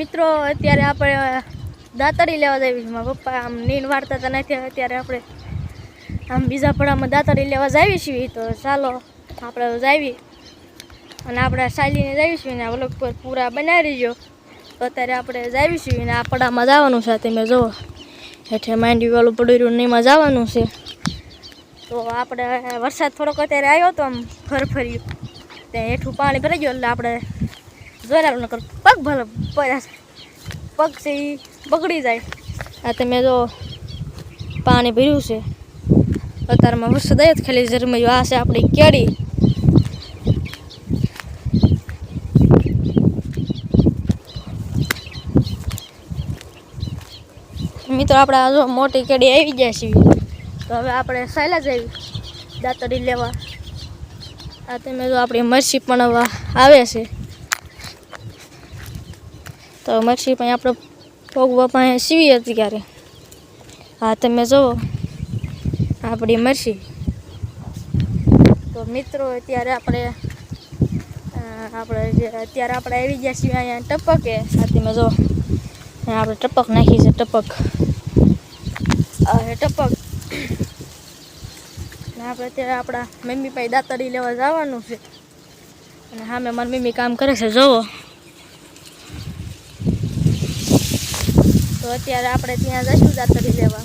મિત્રો, અત્યારે આપણે દાતડી લેવા જઈએ છીએ પપ્પા આમ નીંદ વાળતા હતા નથી અત્યારે આપણે આમ બીજા પડામાં દાતડી લેવા જઈએ છીએ તો ચાલો, આપણે જાવી અને આપણે શાલીને જઈએ છીએ ને વ્લોગ પર પૂરા બનાવી રહીજો તો અત્યારે આપણે જાવી છીએ ને આ પડામાં જવાનું છે. તમે જુઓ, હેઠે માંડવી વાળું પડ્યું એમાં જવાનું છે. તો આપણે, વરસાદ થોડોક અત્યારે આવ્યો હતો આમ ફરફર્યું ત્યાં હેઠું પાણી ભરાઈ ગયું એટલે આપણે જોયેલા નકર પગ ભલે. પગ છે એ બગડી જાય. આ તમે જો પાણી ભર્યું છે. અત્યારમાં વરસાદ તો ખાલી ઝરમયું આ છે આપણી કેળી મિત્રો, આપણે જો મોટી કેડી આવી ગયા છે. તો હવે આપણે સાયલા આવી. દાતડી લેવા. આ તમે જો આપણી મરસી પણ આવે છે. તો મરસી પણ આપણે ભોગવા પાસે સીવી હતી ક્યારે. હા, તમે જુઓ આપણી મરસી તો મિત્રો, અત્યારે આપણે આપણે જે, અત્યારે આપણે આવી ગયા છીએ અહીંયા ટપકે. તમે જો આપણે ટપક નાખી છે, ટપક. આ ટપક. ને આપણે અત્યારે આપણા મમ્મી પાસે દાંતડી લેવા જવાનું છે. અને સામે મારી મમ્મી કામ કરે છે જોવો અત્યારે આપણે ત્યાં જશું દાતડી લેવા.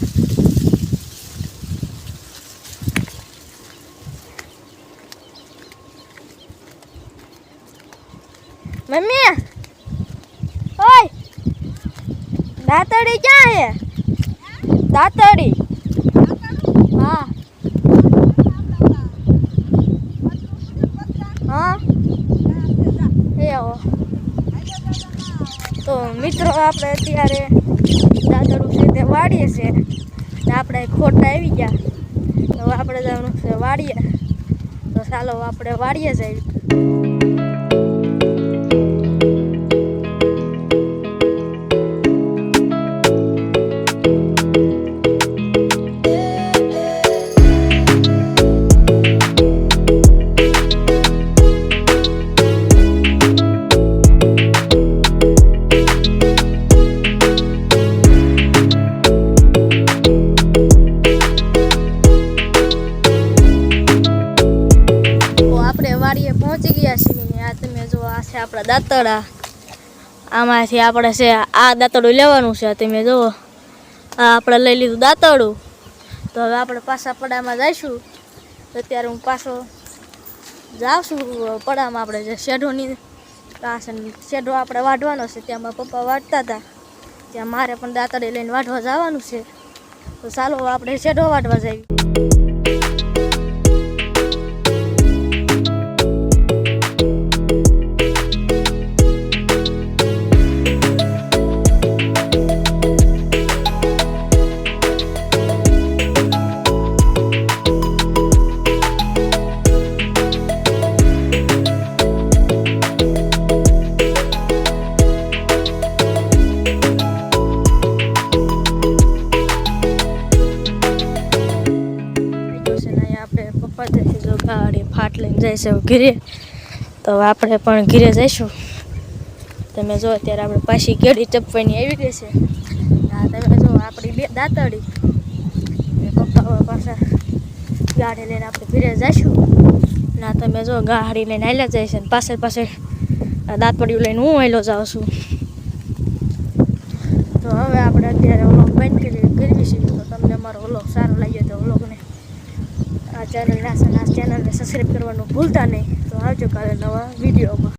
મમ્મી! ઓય! દાતડી ક્યાં હે? દાતડી હા. હા. એ આવો. તો મિત્રો આપણે અત્યારે દાદડું છે તે વાળીએ છીએ ને આપણે ખોટા આવી ગયા. તો આપણે જવાનું છે વાળીએ તો ચાલો આપણે વાળીએ જઈએ. છે આપણા દાંતડા આમાંથી આપણે છે આ દાંતડું લેવાનું છે, તમે જુઓ. આ આપણે લઈ લીધું દાંતડું તો હવે આપણે પાછા પડામાં જઈશું. અત્યારે હું પાછો જાઉં પડામાં આપણે જે શેઢોની શેઢો આપણે વાઢવાનો છે, ત્યાં મારા પપ્પા વાઢતા હતા. ત્યાં મારે પણ દાંતડી લઈને વાઢવા જવાનું છે. તો ચાલો આપણે શેઢો વાઢવા જઈએ. લઈને જાય ઘીરે. તો આપણે પણ ઘીરે જઈશું. તમે જો અત્યારે આપણે પાછી કેડી ચપવાની આવી ગઈ છે. તમે જો આપણી બે દાંતડી પપ્પા પાછા ગાડી લઈને આપણે ઘીરે જઈશું. ના, તમે જો ગાડી લઈને આવેલા જાય છે પાછળ પાછળ આ લઈને હું આવેલો જાઉં છું. તો હવે આપણે અત્યારે ઓલો બંધ કરી કરવી છે. તો તમને અમારો ઓલો સારો વ્લોગને ચેનલ આ ચેનલને સબસ્ક્રાઈબ કરવાનું ભૂલતા નહીં. તો આવજો કાલે નવા વિડીયોમાં.